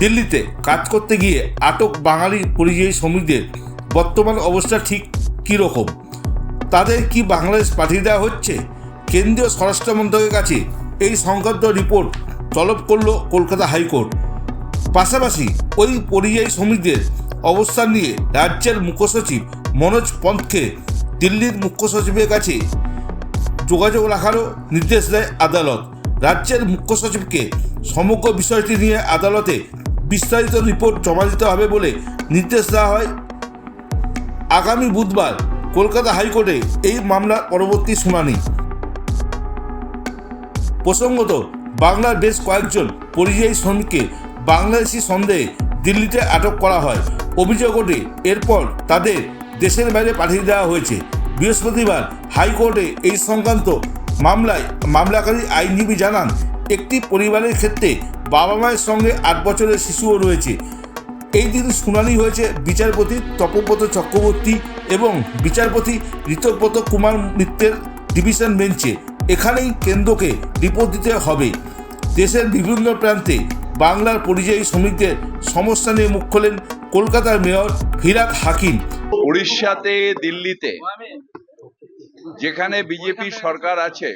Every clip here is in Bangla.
দিল্লিতে কাজ করতে গিয়ে আটক বাঙালি পরিযায়ী শ্রমিকদের, বর্তমান অবস্থা ঠিক কীরকম? তাদের কি বাংলাদেশ পাঠিয়ে দেওয়া হচ্ছে? কেন্দ্রীয় স্বরাষ্ট্র মন্ত্রকের কাছে এই সংক্রান্ত রিপোর্ট তলব করল কলকাতা হাইকোর্ট। পাশাপাশি ওই পরিযায়ী শ্রমিকদের অবস্থান নিয়ে রাজ্যের মুখ্য সচিব মনোজ পন্থকে দিল্লির মুখ্য সচিবের কাছে যোগাযোগ রাখারও নির্দেশ দেয় আদালত। রাজ্যের মুখ্য সচিবকে সমগ্র বিষয়টি নিয়ে আদালতে বিস্তারিত রিপোর্ট জমা দিতে হবে বলে নির্দেশ দেওয়া হয়। আগামী বুধবার কলকাতা হাইকোর্টে এই মামলার পরবর্তী শুনানি। প্রসঙ্গত, বাংলার বেশ কয়েকজন পরিযায়ী শ্রমিককে বাংলাদেশি সন্দেহে দিল্লিতে আটক করা হয়। অভিযোগ ওঠে, এরপর তাদের দেশের বাইরে পাঠিয়ে দেওয়া হয়েছে। বৃহস্পতিবার হাইকোর্টে এই সংক্রান্ত মামলায় মামলাকারী আইনজীবী জানান, একটি পরিবারের ক্ষেত্রে বাবা মায়ের সঙ্গে আট বছরের শিশুও রয়েছে। এই দিন শুনানি হয়েছে বিচারপতি তপব্রত চক্রবর্তী এবং বিচারপতি ঋতব্রত কুমার মিত্রের ডিভিশন বেঞ্চে। এখানেই কেন্দ্রকে রিপোর্ট দিতে হবে। দেশের বিভিন্ন প্রান্তে বাংলার পরিযায়ী শ্রমিকদের সমস্যা নিয়ে মুখ খোলেন কলকাতার মেয়র ফিরাত হাকিম। উড়িষ্যাতে দিল্লিতে যেখানে বিজেপি সরকার আছে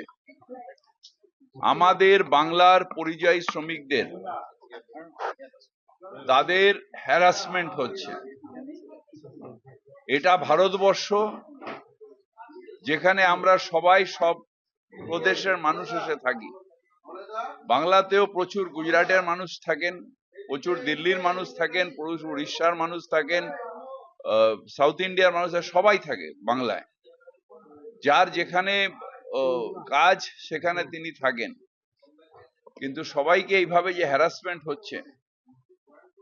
আমাদের বাংলার পরিযায়ী শ্রমিকদের তাদের হ্যারাসমেন্ট হচ্ছে। এটা ভারতবর্ষ, যেখানে আমরা সবাই সব প্রদেশের মানুষ এসে থাকি। বাংলাতেও প্রচুর গুজরাটের মানুষ থাকেন, প্রচুর দিল্লির মানুষ থাকেন, প্রচুর উড়িষ্যার মানুষ থাকেন সাউথ ইন্ডিয়ার মানুষ, সবাই থাকে বাংলায়। যার যেখানে কাজ সেখানে তিনি থাকেন। কিন্তু সবাইকে এইভাবে যে হ্যারাসমেন্ট হচ্ছে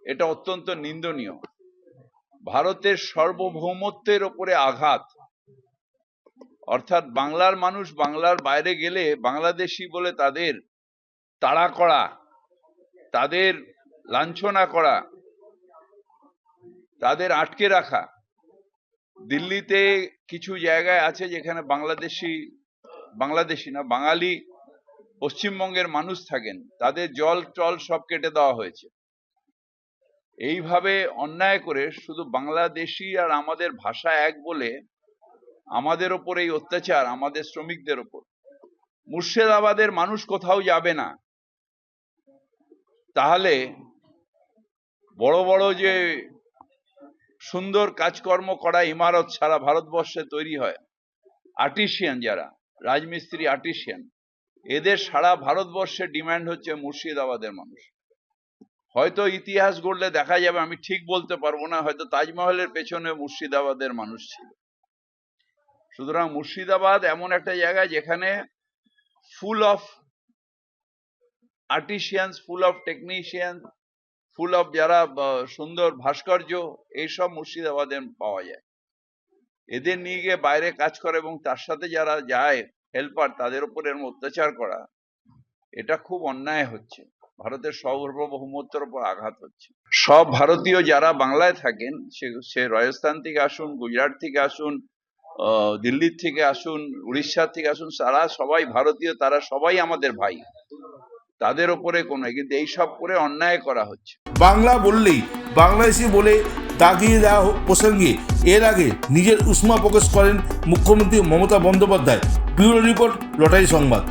এটা অত্যন্ত নিন্দনীয়। ভারতের সার্বভৌমত্বের ওপরে আঘাত। অর্থাৎ বাংলার মানুষ বাংলার বাইরে গেলে বাংলাদেশি বলে তাদের তাড়া করা তাদের লাঞ্ছনা করা তাদের আটকে রাখা। দিল্লিতে কিছু জায়গায় আছে যেখানে বাংলাদেশি বাংলাদেশি না বাঙালি পশ্চিমবঙ্গের মানুষ থাকেন, তাদের জল, টল সব কেটে দেওয়া হয়েছে। এইভাবে অন্যায় করে শুধু বাংলাদেশি আর আমাদের ভাষা এক বলে আমাদের ওপর এই অত্যাচার, আমাদের শ্রমিকদের ওপর। মুর্শিদাবাদের মানুষ কোথাও যাবে না। তাহলে বড় বড় যে সুন্দর কাজকর্ম করা ইমারত সারা ভারতবর্ষে তৈরি হয় আর্টিসিয়ান যারা রাজমিস্ত্রি আর্টিসিয়ান এদের সারা ভারতবর্ষে ডিমান্ড হচ্ছে মুর্শিদাবাদের মানুষ। হয়তো ইতিহাস গড়লে দেখা যাবে, আমি ঠিক বলতে পারব না, হয়তো তাজমহলের পেছনে মুর্শিদাবাদের মানুষ ছিল। সুতরাং মুর্শিদাবাদ এমন একটা জায়গা যেখানে full of artisans full of technician full of যারা সুন্দর ভাস্কর্য, এইসব মুর্শিদাবাদে পাওয়া যায়। এদের নিয়ে গিয়ে বাইরে কাজ করে এবং তার সাথে যারা যায় হেল্পার তাদের উপর এরম অত্যাচার করা, এটা খুব অন্যায় হচ্ছে। ভারতের সর্ব সার্বভৌমত্বের উপর আঘাত হচ্ছে। সব ভারতীয় যারা বাংলায় থাকেন, সে সে রাজস্থান থেকে আসুন, গুজরাট থেকে আসুন দিল্লির থেকে আসুন, উড়িষ্যার থেকে আসুন তারা সবাই ভারতীয়, তারা সবাই আমাদের ভাই। তাদের ওপরে কোনো, কিন্তু এইসব করে অন্যায় করা হচ্ছে। বাংলা বললেই, বাংলাদেশি বলে দাগিয়ে দেওয়া প্রসঙ্গে এর আগে নিজের উষ্মা প্রকাশ করেন মুখ্যমন্ত্রী Mamata Bandyopadhyay, bureau report, lottery সংবাদ।